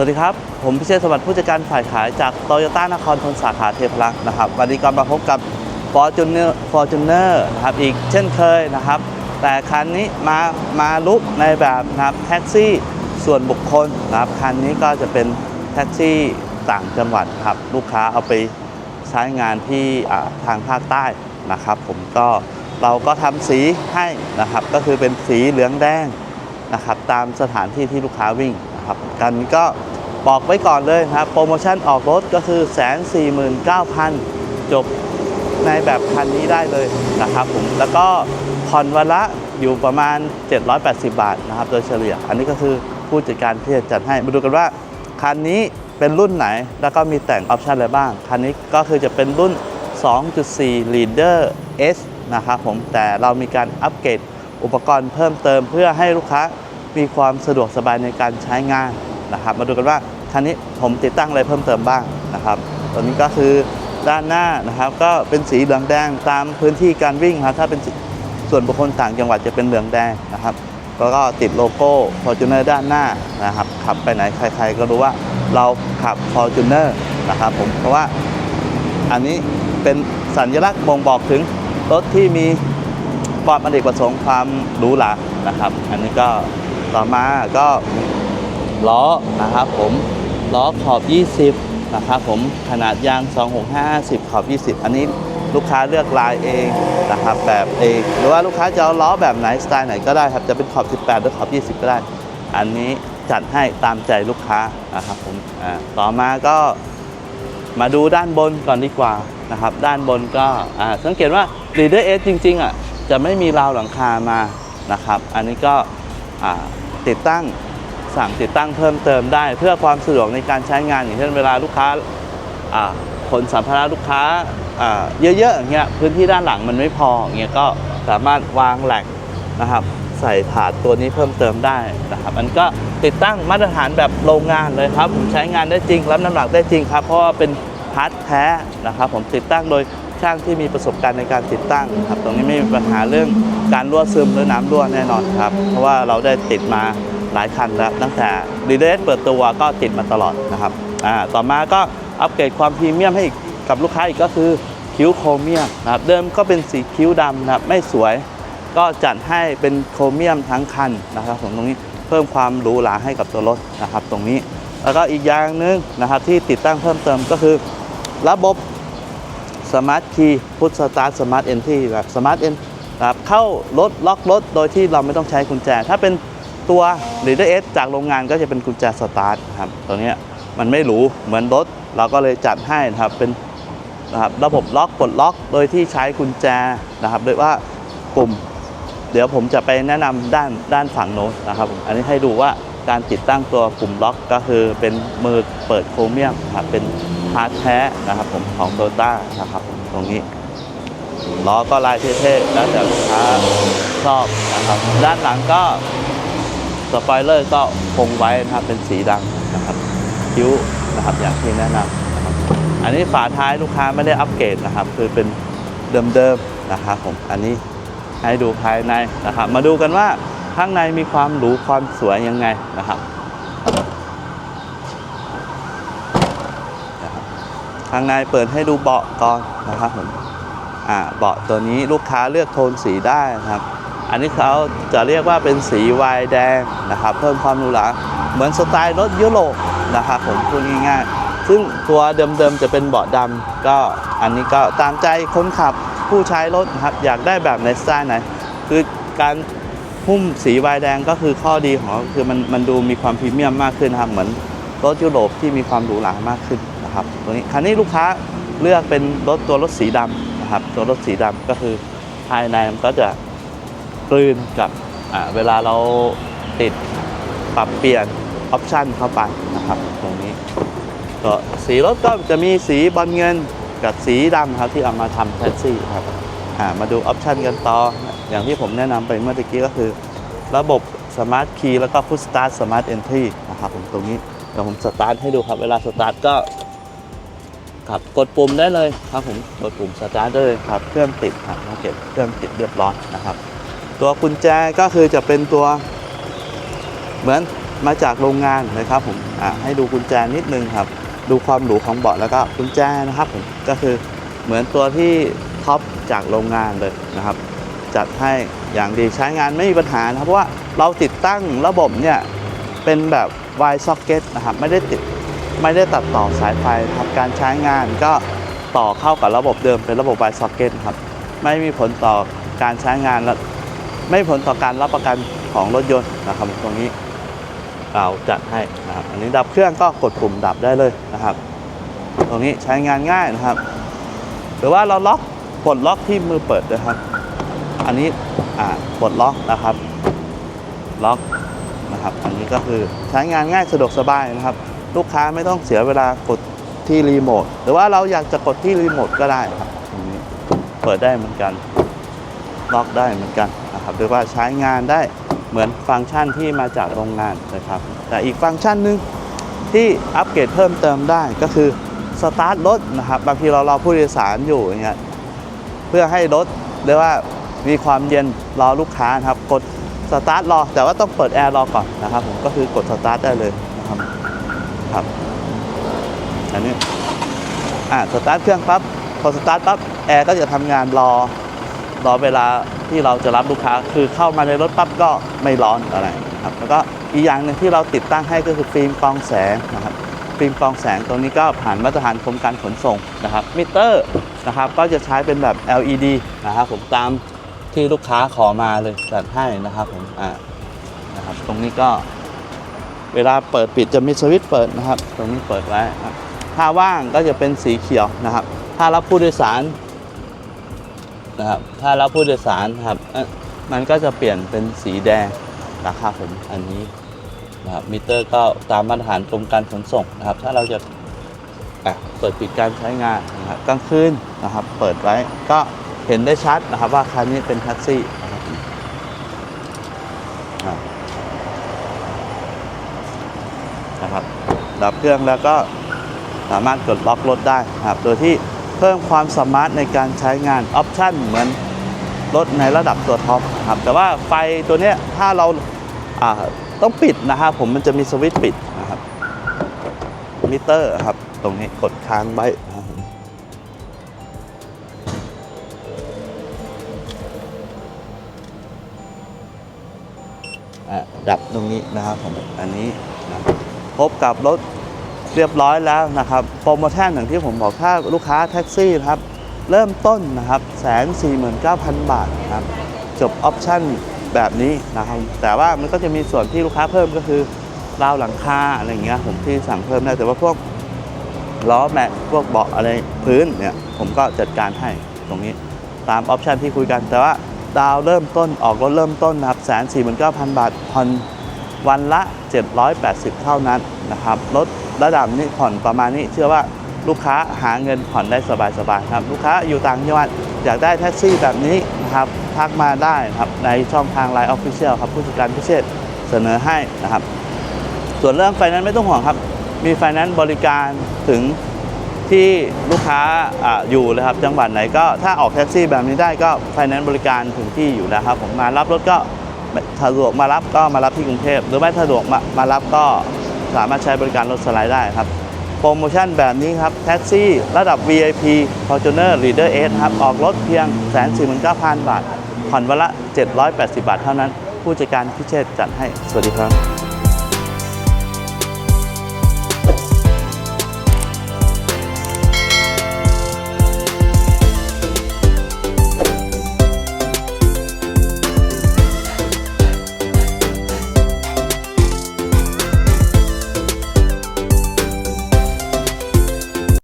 สวัสดีครับ ผมพิเชษฐ์สวัสดิ์ผู้จัดการฝ่ายขายจากโตโยต้านครทนสาขาเทพรักษ์นะครับ วันนี้ก็มาพบกับ Fortuner Fortuner นะครับอีกเช่นเคยนะครับ แต่คันนี้มามาลุกในแบบนะครับแท็กซี่ส่วนบุคคลนะครับคันนี้ก็จะเป็นแท็กซี่ต่างจังหวัดครับลูกค้าเอาไปใช้งานที่ทางภาคใต้นะครับ ผมก็เราก็ทำสีให้นะครับ ก็คือเป็นสีเหลืองแดงนะครับ ตามสถานที่ที่ลูกค้าวิ่ง ครับกันก็บอกไว้ก่อนเลยครับโปรโมชั่นออกรถก็คือ149,000จบในแบบคันนี้ได้เลยนะครับผมแล้วก็ผ่อนวันละอยู่ประมาณ 780 บาทนะครับโดยเฉลี่ย อันนี้ก็คือผู้จัดการที่จะจัดให้มาดูกันว่าคันนี้เป็นรุ่นไหนแล้วก็มีแต่งออปชันอะไรบ้าง คันนี้ก็คือจะเป็นรุ่น 2.4 Leader S นะครับผมแต่เรามีการอัปเกรดอุปกรณ์เพิ่มเติมเพื่อให้ลูกค้า มีความสะดวกสบายในการใช้งานนะครับ มาดูกันว่าคันนี้ผมติดตั้งอะไรเพิ่มเติมบ้างนะครับตัวนี้ก็คือด้านหน้านะครับก็เป็นสีเหลืองแดงตามพื้นที่การวิ่งครับถ้าเป็นส่วนบุคคลต่างจังหวัดจะเป็นเหลืองแดงนะครับแล้วก็ติดโลโก้ Fortuner ด้านหน้านะครับขับไปไหนใคร ๆ ก็รู้ว่าเราขับ Fortuner นะครับผมเพราะว่าอันนี้เป็นสัญลักษณ์บ่งบอกถึงรถที่มีความอเนกประสงค์ความหรูหรานะครับ อันนี้ก็ ต่อมาก็ล้อนะครับผมล้อขอบ 20 นะครับผมขนาดยาง 26550 ขอบ 20 อันนี้ลูกค้าเลือกลายเองนะครับแบบเองหรือว่าลูกค้าจะเอาล้อแบบไหนสไตล์ไหนก็ได้ครับจะเป็นขอบ 18 หรือขอบ 20 ก็ได้ อันนี้จัดให้ตามใจลูกค้านะครับผมต่อมาก็มาดูด้านบนก่อนดีกว่านะครับ ด้านบนก็สังเกตว่า Leader S จริงๆอะจะไม่มีราวหลังคามานะครับ อันนี้ก็ ติดตั้งสั่งติดตั้งเพิ่มเติมได้ เพื่อความสะดวกในการใช้งานอย่างเช่นเวลาลูกค้าขนสัมภาระลูกค้าเยอะๆอย่างเงี้ยพื้นที่ด้านหลังมันไม่พออย่างเงี้ยก็สามารถวางแหลกนะครับ ใส่ถาดตัวนี้เพิ่มเติมได้นะครับ มันก็ติดตั้งมาตรฐานแบบโรงงานเลยครับผมใช้งานได้จริงรับน้ำหนักได้จริงครับ เพราะว่าเป็นพาร์ทแท้นะครับ ผมติดตั้งโดย ช่างที่มีประสบการณ์ในการติดตั้งครับตรงนี้ไม่มีปัญหาเรื่องการรั่วซึมหรือน้ำรั่วแน่นอนครับ เพราะว่าเราได้ติดมาหลายคันแล้วตั้งแต่รีเดสเปิดตัวก็ติดมาตลอดนะครับอ่าต่อมาก็อัปเกรดความพรีเมียมให้กกับลูกค้าอีกก็คือคิ้วโครเมียมนะครับเดิมก็เป็นสีคิ้วดำนะครับไม่สวยก็จัดให้เป็นโครเมียมทั้งคันนะครับผมตรงนี้เพิ่มความหรูหราให้กับตัวรถนะครับ ตรงนี้แล้วก็อีกอย่างหนึ่งนะครับที่ติดตั้งเพิ่มเติมก็คือ ระบบ สมาร์ทคีย์พุทสตาร์ทสมาร์ทเอนที่แบบสมาร์ทเอนครับเข้ารถล็อกรถโดยที่เราไม่ต้องใช้กุญแจ ถ้าเป็นตัว r e a d e r S จากโรงงานก็จะเป็นกุญแจสตาร์ทครับตัวนี้มันไม่หรูเหมือนรถ เราก็เลยจัดให้นะครับเป็นนะครับระบบล็อกปลดล็อก โดยที่ใช้กุญแจนะครับโดยว่าปุ่ม เดี๋ยวผมจะไปแนะนำด้านด้านฝั่งโน้นนะครับ อันนี้ให้ดูว่าการติดตั้งตัวปุ่มล็อกก็คือเป็นมือเปิดโครเมียมครับเป็น พาร์ทแท้นะครับผมของโตต้านะครับตรงนี้ล้อก็ลายเท่ๆแล้วแต่ลูกค้าชอบนะครับ ด้านหลังก็สปอยเลอร์ก็คงไว้นะครับเป็นสีดำนะครับคิ้วนะครับอย่างที่แนะนำนะครับอันนี้ฝาท้ายลูกค้าไม่ได้อัปเกรดนะครับ คือเป็นเดิมๆนะครับผมอันนี้ให้ดูภายในนะครับ มาดูกันว่าข้างในมีความหรูความสวยยังไงนะครับ ข้างในเปิดให้ดูเบาะก่อนนะครับผมอ่าเบาะตัวนี้ลูกค้าเลือกโทนสีได้นะครับ อันนี้เขาจะเรียกว่าเป็นสีวายแดงนะครับ เพิ่มความหรูหราเหมือนสไตล์รถยุโรปนะครับผมพูดง่ายๆ ซึ่งตัวเดิมๆจะเป็นเบาะดำก็อันนี้ก็ตามใจคนขับผู้ใช้รถนะครับอยากได้แบบในสไตล์ไหนคือการหุ้มสีวายแดงก็คือข้อดีของคือมันมันดูมีความพรีเมียมมากขึ้นนะครับเหมือนรถยุโรปที่มีความหรูหรามากขึ้น นะครับตัวนี้คันนี้ลูกค้าเลือกเป็นรถตัวรถสีดำนะครับ ตัวรถสีดำก็คือภายในมันก็จะกลืนกับเวลาเราติดปรับเปลี่ยนออปชันเข้าไปนะครับตรงนี้ก็สีรถก็จะมีสีบอลเงินกับสีดำครับที่เอามาทำแท็กซี่ครับมาดูออปชันกันต่อ อย่างที่ผมแนะนำไปเมื่อกี้ก็คือ ระบบสมาร์ทคีย์แล้วก็พุทสตาร์ทสมาร์ทเอนทรีนะครับผมตรงนี้เดี๋ยวผมสตาร์ทให้ดูครับ เวลาสตาร์ทก็ ครับกดปุ่มได้เลยครับผมกดปุ่มสตาร์ทได้เลยครับเครื่องติดครับโอเคเครื่องติดเรียบร้อยนะครับ ตัวกุญแจก็คือจะเป็นตัว เหมือนมาจากโรงงานนะครับผมอะให้ดูกุญแจนิดนึงครับ ดูความหรูของเบาะแล้วก็กุญแจนะครับผมก็คือเหมือนตัวที่ท็อปจากโรงงานเลยนะครับ จัดให้อย่างดีใช้งานไม่มีปัญหานะครับเพราะว่าเราติดตั้งระบบเนี่ยเป็นแบบ wire socket นะครับไม่ได้ติด ไม่ได้ตัดต่อสายไฟครับการใช้งานก็ต่อเข้ากับระบบเดิมเป็นระบบ wire socket ครับ ไม่มีผลต่อการใช้งานและไม่ผลต่อการรับประกันของรถยนต์นะครับตรงนี้เราจัดให้นะครับอันนี้ดับเครื่องก็กดปุ่มดับได้เลยนะครับ ตรงนี้ใช้งานง่ายนะครับ หรือว่าเราล็อกปลดล็อกที่มือเปิดนะครับ อันนี้อ่าปลดล็อกนะครับ ล็อกนะครับ อันนี้ก็คือใช้งานง่ายสะดวกสบายนะครับ ลูกค้าไม่ต้องเสียเวลากดที่รีโมทหรือว่าเราอยากจะกดที่รีโมทก็ได้ครับตรงนี้เปิดได้เหมือนกันล็อกได้เหมือนกันนะครับหรือว่าใช้งานได้เหมือนฟังก์ชันที่มาจากโรงงานนะครับ แต่อีกฟังก์ชันหนึ่งที่อัปเกรดเพิ่มเติมได้ก็คือสตาร์ทรถนะครับบางทีเรารอผู้โดยสารอยู่อย่างเงี้ยเพื่อให้รถเรียกว่ามีความเย็นรอลูกค้านะครับ กดสตาร์ทรอแต่ว่าต้องเปิดแอร์รอก่อนนะครับผมก็คือกดสตาร์ทได้เลยนะครับ ครับ อันนี้ อ่าสตาร์ทเครื่องปั๊บ พอสตาร์ทปั๊บ แอร์ก็จะทำงานรอ รอเวลาที่เราจะรับลูกค้า คือเข้ามาในรถปั๊บก็ไม่ร้อนอะไรครับ แล้วก็อีกอย่างหนึ่งที่เราติดตั้งให้ก็คือฟิล์มกรองแสงนะครับ ฟิล์มกรองแสงตัวนี้ก็ผ่านมาตรฐานกรมการขนส่งนะครับ มิเตอร์นะครับ ก็จะใช้เป็นแบบ LED นะครับผมตามที่ลูกค้าขอมาเลยจัดให้นะครับผม อ่า นะครับ ตรงนี้ก็ เวลาเปิดปิดจะมีสวิตช์เปิดนะครับ ตรงนี้เปิดไว้ครับถ้าว่างก็จะเป็นสีเขียวนะครับ ถ้ารับผู้โดยสารนะครับ ถ้ารับผู้โดยสารครับมันก็จะเปลี่ยนเป็นสีแดงนะครับผมอันนี้นะครับมิเตอร์ก็ตามมาตรฐานกรมการขนส่งนะครับ ถ้าเราจะอะเปิดปิดการใช้งานนะครับกลางคืนนะครับ เปิดไว้ก็เห็นได้ชัดนะครับว่าคันนี้เป็นแท็กซี่นะครับอะ นะครับ ดับเครื่องแล้วก็สามารถกดล็อกรถได้นะครับโดยที่เพิ่มความสามารถในการใช้งานออปชันเหมือนรถในระดับตัวท็อปครับแต่ว่าไฟตัวนี้ถ้าเราาต้องปิดนะครับผมมันจะมีสวิตช์ปิดนะครับมิเตอร์ครับ ตรงนี้กดค้างไว้ครับอะดับตรงนี้นะครับผมอันนี้ พบกับรถเรียบร้อยแล้วนะครับ โปรโมชั่นอย่างที่ผมบอกถ้าลูกค้าแท็กซี่นะครับ เริ่มต้นนะครับแสนสี่หมื่นเก้าพันบาทนะครับ จบออปชั่นแบบนี้นะครับ แต่ว่ามันก็จะมีส่วนที่ลูกค้าเพิ่มก็คือราวหลังคาอะไรอย่างเงี้ยผมที่สั่งเพิ่มได้แต่ว่าพวกล้อแม็กพวกเบาะอะไรพื้นเนี่ยผมก็จัดการให้ตรงนี้ตามออปชันที่คุยกัน แต่ว่าดาวเริ่มต้นออกรถเริ่มต้นนะครับแสนสี่หมื่นเก้าพันบาทผ่อน วันละ 780 เท่านั้นนะครับรถระดับนี้ผ่อนประมาณนี้เชื่อว่าลูกค้าหาเงินผ่อนได้สบายๆครับ ลูกค้าอยู่ต่างจังหวัดอยากได้แท็กซี่แบบนี้นะครับทักมาได้ครับในช่องทาง Line Official ครับผู้จัดการพิเศษเสนอให้นะครับ ส่วนเรื่องไฟแนนซ์ไม่ต้องห่วงครับ มีไฟแนนซ์บริการถึงที่ลูกค้าออยู่เลยครับจังหวัดไหนก็ถ้าออกแท็กซี่แบบนี้ได้ก็ไฟแนนซ์บริการถึงที่อยู่แล้วครับผมมารับรถก็ สะดวกมารับก็มารับที่กรุงเทพหรือไม่สะดวกมามารับก็สามารถใช้บริการรถสไลด์ได้ครับ โปรโมชั่นแบบนี้ครับ แท็กซี่ระดับ VIP Fortuner Leader S ครับ ออกรถเพียง 149,000 บาท ผ่อนวันละ 780 บาทเท่านั้น ผู้จัดการพิเชษจัดให้สวัสดีครับ